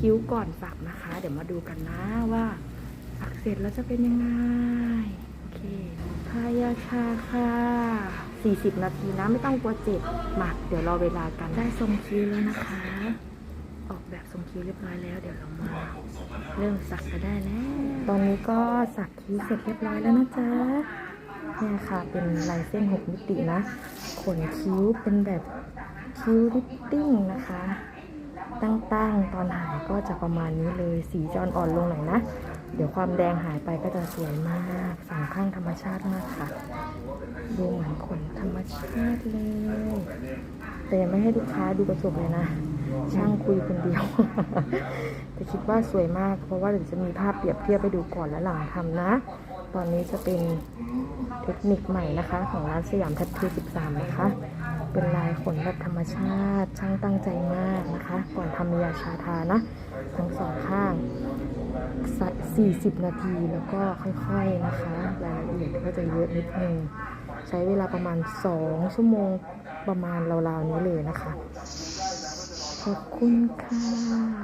คิ้วก่อนสักนะคะ เดี๋ยวมาดูกันนะว่าสักเสร็จแล้วจะเป็นยังไงโอเคทายาชาค่ะ 40 นาทีนะไม่ต้องกลัวเจ็บหมัก เดี๋ยวรอเวลากันได้ทรงคิ้วแล้วนะคะ ออกแบบทรงคิ้วเรียบร้อยแล้ว เดี๋ยวเรามาเริ่มสักกันได้แล้วตอนนี้ก็สักคิ้วเสร็จเรียบร้อยแล้วนะจ๊ะเนี่ยค่ะเป็นลายเส้น 6 มิตินะ ขนคิ้วเป็นแบบคิ้วริบติ้งนะคะ ตั้งๆ ตอนหายก็จะประมาณนี้เลย สีจะอ่อนๆลงหน่อยนะ เดี๋ยวความแดงหายไปก็จะสวยมากสองข้างธรรมชาติมากค่ะ ดูเหมือนขนธรรมชาติเลย แต่ยังไม่ให้ลูกค้าดูกระจกเลยนะ ช่างคุยคนเดียว แต่คิดว่าสวยมาก เพราะว่าเดี๋ยวจะมีภาพเปรียบเทียบไปดูก่อนและหลังทำนะ ตอนนี้จะเป็นเทคนิคใหม่นะคะ ของร้านสยามทัตทู13 นะคะ เป็นลายขนแบบธรรมชาติ ช่างตั้งใจมากนะคะ ก่อนทำยาชาทานะ ทั้งสองข้าง 40 นาทีแล้วก็ค่อยๆนะคะ รายละเอียดก็จะเยอะนิดนึง ใช้เวลาประมาณ 2 ชั่วโมงประมาณราวๆนี้เลยนะคะ ขอบคุณค่ะ